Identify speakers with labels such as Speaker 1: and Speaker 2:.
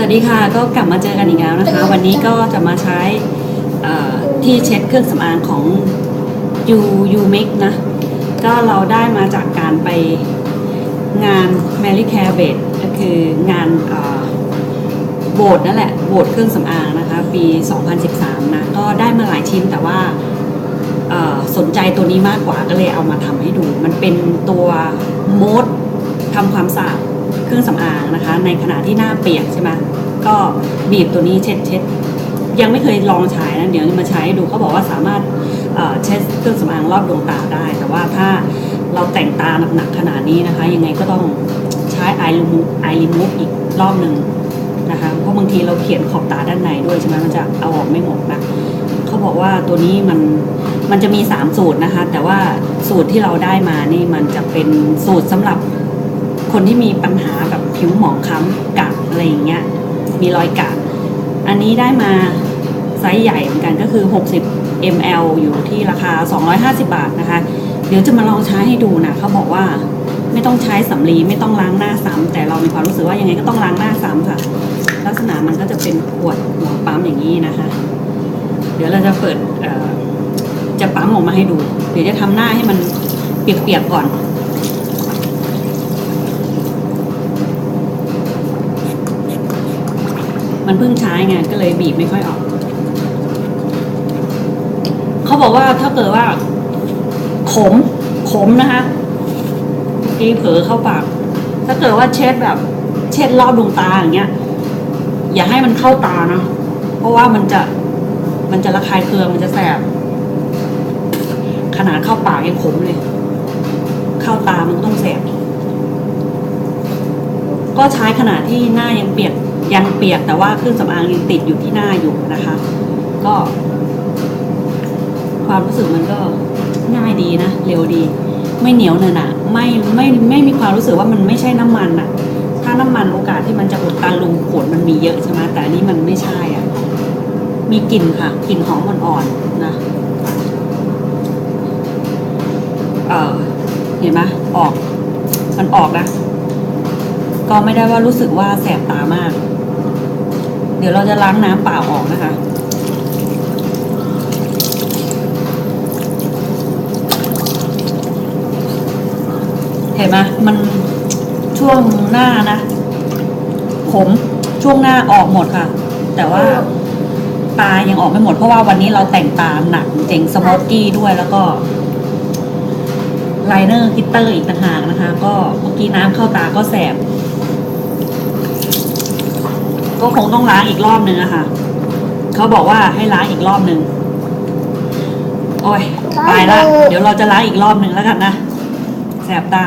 Speaker 1: สวัสดีค่ะก็กลับมาเจอกันอีกแล้วนะคะ วันนี้ก็จะมาใช้เอ่อที่เช็ดเครื่องสำอางของ U U m i x นะ ก็เราได้มาจากการไปงาน Mary Care b a t ก็คืองานเอ่อโหวตนั่นแหละโหวตเครื่องสำอางนะคะ ปี 2013 นะ ก็ได้มาหลายชิ้นแต่ว่าเอ่อสนใจตัวนี้มากกว่าก็เลยเอามาทำให้ดู มันเป็นตัวโมดทำความสะอาด เครื่องสำอางนะคะ ในขณะที่หน้าเปียกใช่ไหมก็บีบตัวนี้เช็ดเช็ดยังไม่เคยลองใช้นะเดี๋ยวมาใช้ให้ดูเขาบอกว่าสามารถเช็ดเครื่องสำอางรอบดวงตาได้ แต่ว่าถ้าเราแต่งตาหนักๆขนาดนี้นะคะ ยังไงก็ต้องใช้ไอรีมูไอรีมูฟอีกรอบหนึ่งนะคะเพราะบางทีเราเขียนขอบตาด้านในด้วยใช่ไหมมันจะเอาออกไม่หมดนะเขาบอกว่าตัวนี้มันมันจะมี 3 สูตรนะคะ แต่ว่าสูตรที่เราได้มานี่มันจะเป็นสูตรสำหรับ คนที่มีปัญหาแบบผิวหมองคล้ำกัดอะไรอย่างเงี้ยมีรอยกัดอันนี้ได้มาไซส์ใหญ่เหมือนกันก็คือ 60 ml อยู่ที่ราคา 250 บาทนะคะ เดี๋ยวจะมาลองใช้ให้ดูนะเขาบอกว่าไม่ต้องใช้สำลีไม่ต้องล้างหน้าซ้ำแต่เรามีความรู้สึกว่ายังไงก็ต้องล้างหน้าซ้ำค่ะ ลักษณะมันก็จะเป็นขวดหัวปั๊มอย่างนี้นะคะ เดี๋ยวเราจะเปิดจะปั๊มออกมาให้ดู เดี๋ยวจะทำหน้าให้มันเปียกๆก่อน มันเพิ่งใช้ไงก็เลยบีบไม่ค่อยออก เขาบอกว่าถ้าเกิดว่า ขม ขมนะคะเมื่อกี้เผลอเข้าปาก ถ้าเกิดว่าเช็ดแบบ เช็ดรอบดวงตาอย่างเงี้ย อย่าให้มันเข้าตานะ เพราะว่ามันจะ มันจะระคายเคือง มันจะแสบ ขนาดเข้าปากยังขมเลย เข้าตามันก็ต้องแสบ ก็ใช้ขณะที่หน้ายังเปียก ยังเปียกแต่ว่าเครื่องสำอางยังติดอยู่ที่หน้าอยู่นะคะ ก็ ความรู้สึกมันก็ง่ายดีนะเร็วดี ไม่เหนียวเนอะนะไม่ไม่ไม่มีความรู้สึกว่ามันไม่ใช่น้ำมันอะถ้าน้ำมันโอกาสที่มันจะอุดตันรูขนมันมีเยอะใช่ไหมแต่อันนี้มันไม่ใช่อะมีกลิ่นค่ะกลิ่นหอมอ่อนๆนะเออเห็นไหมออก มันออกนะ ก็ไม่ได้ว่ารู้สึกว่าแสบตามาก เดี๋ยวเราจะล้างน้ำเปล่าออกนะคะ เห็นไหมมันช่วงหน้านะขมช่วงหน้าออกหมดค่ะ แต่ว่าตายังออกไม่หมดเพราะว่าวันนี้เราแต่งตาหนักเจ๋งสโมกกี้ด้วยแล้วก็ไลเนอร์กิตเตอร์อีกต่างหากนะคะ ก็เมื่อกี้น้ำเข้าตาก็แสบ ก็คงต้องล้างอีกรอบนึงอะค่ะ เขาบอกว่าให้ล้างอีกรอบนึงโอ้ยตายละ เดี๋ยวเราจะล้างอีกรอบนึงแล้วกันนะ แสบตา